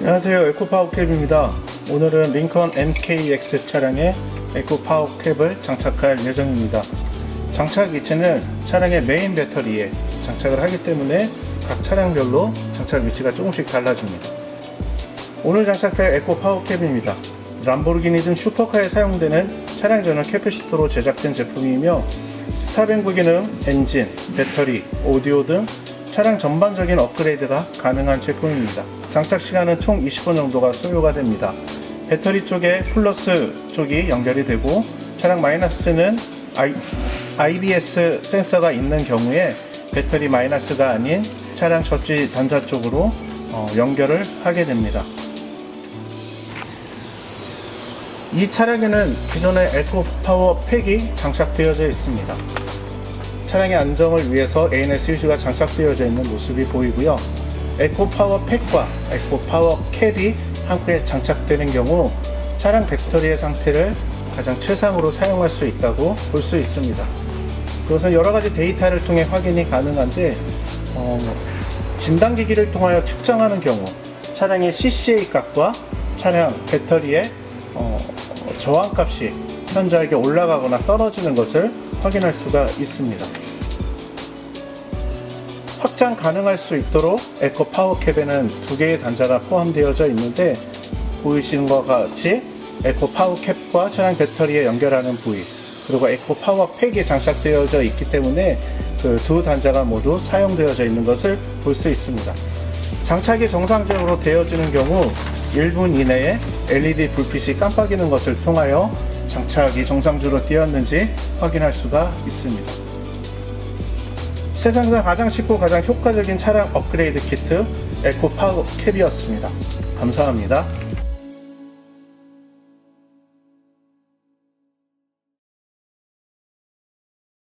안녕하세요. 에코파워캡입니다. 오늘은 링컨 MKX 차량에 에코파워캡을 장착할 예정입니다. 장착 위치는 차량의 메인 배터리에 장착을 하기 때문에 각 차량별로 장착 위치가 조금씩 달라집니다. 오늘 장착될 에코파워캡입니다. 람보르기니 등 슈퍼카에 사용되는 차량 전용 캐패시터로 제작된 제품이며 스타뱅구 기능, 엔진, 배터리, 오디오 등 차량 전반적인 업그레이드가 가능한 제품입니다. 장착 시간은 총 20분 정도가 소요가 됩니다. 배터리 쪽에 플러스 쪽이 연결이 되고 차량 마이너스는 I, IBS 센서가 있는 경우에 배터리 마이너스가 아닌 차량 접지 단자 쪽으로 어, 연결을 하게 됩니다. 이 차량에는 기존의 에코 파워 팩이 장착되어져 있습니다. 차량의 안정을 위해서 ANS 휴지가 장착되어져 있는 모습이 보이고요. 에코파워 팩과 에코파워 캡이 함께 장착되는 경우 차량 배터리의 상태를 가장 최상으로 사용할 수 있다고 볼 수 있습니다. 그것은 여러 가지 데이터를 통해 확인이 가능한데 어, 진단기기를 통하여 측정하는 경우 차량의 CCA 값과 차량 배터리의 어, 저항 값이 현저하게 올라가거나 떨어지는 것을 확인할 수가 있습니다. 확장 가능할 수 있도록 에코 파워캡에는 두 개의 단자가 포함되어져 있는데 보이시는 것과 같이 에코 파워캡과 차량 배터리에 연결하는 부위 그리고 에코 파워 팩이 장착되어져 있기 때문에 그 두 단자가 모두 사용되어져 있는 것을 볼 수 있습니다. 장착이 정상적으로 되어지는 경우 1분 이내에 LED 불빛이 깜빡이는 것을 통하여 장착이 정상적으로 되었는지 확인할 수가 있습니다. 세상에서 가장 쉽고 가장 효과적인 차량 업그레이드 키트 에코 파워 캡이었습니다. 감사합니다.